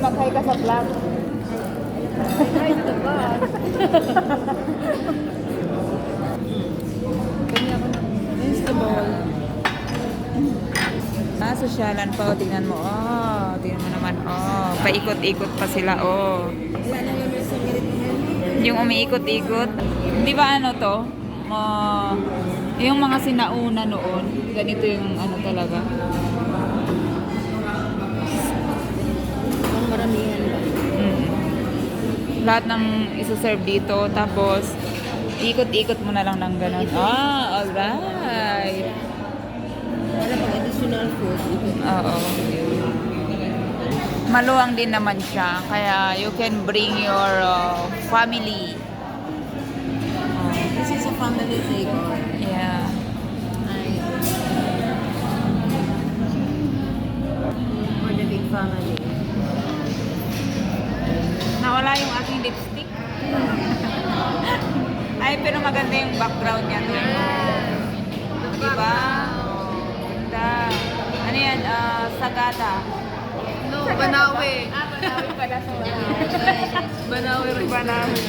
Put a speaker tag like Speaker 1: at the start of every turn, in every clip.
Speaker 1: mag-hi ka sa vlog.
Speaker 2: Hi to the vlog. Kanya ko ng.
Speaker 1: Ah, sosyalan pa. O, tingnan mo. Oh, tingnan mo naman. Oh, paikot-ikot pa sila. Oh. Yung umiikot-ikot. Di ba ano to? Ah, yung mga sinauna noon, ganito yung ano talaga. Lahat ng isa-serve dito. Tapos, ikot-ikot mo na lang ng ganun. Ah, alright.
Speaker 2: Wala pang additional food.
Speaker 1: Oo. Maluwang din naman siya. Kaya you can bring your uh, family. Oh,
Speaker 2: This is a family takeout.
Speaker 1: yeah.
Speaker 2: For the big family.
Speaker 1: Nawala yung aking lipstick. Ay, pero maganda yung background niya. Mo. Diba? Ganda. Ano yan? Ah, sagada.
Speaker 2: No, Banawi.
Speaker 1: Ah, Banawi pala siya.
Speaker 2: Banawi rin.
Speaker 1: Banawi.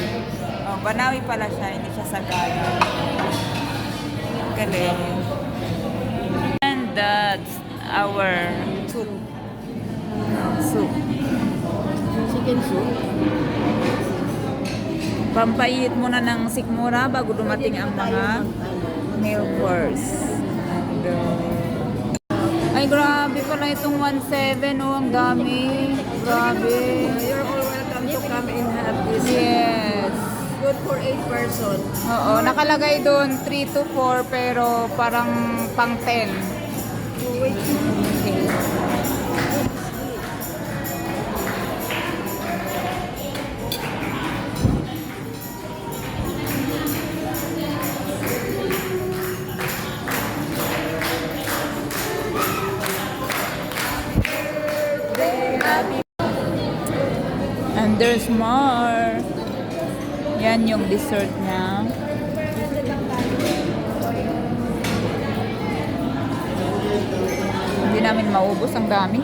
Speaker 1: Oh, Banawi pala siya, hindi siya sagada. Galing. And that's our soup. Soup.
Speaker 2: Chicken soup.
Speaker 1: Pampaiit muna ng sikmura bago dumating ang mga meal course. And, uh, ay, grabe pala itong 1.7. Oh, ang dami. Grabe.
Speaker 2: You're all welcome to come and have this.
Speaker 1: Yes.
Speaker 2: Good for 8 person.
Speaker 1: Oo, nakalagay doon 3 to 4 pero parang pang 10.
Speaker 2: Wait.
Speaker 1: And there's more. Yan yung dessert niya. Hindi namin maubos. Ang dami.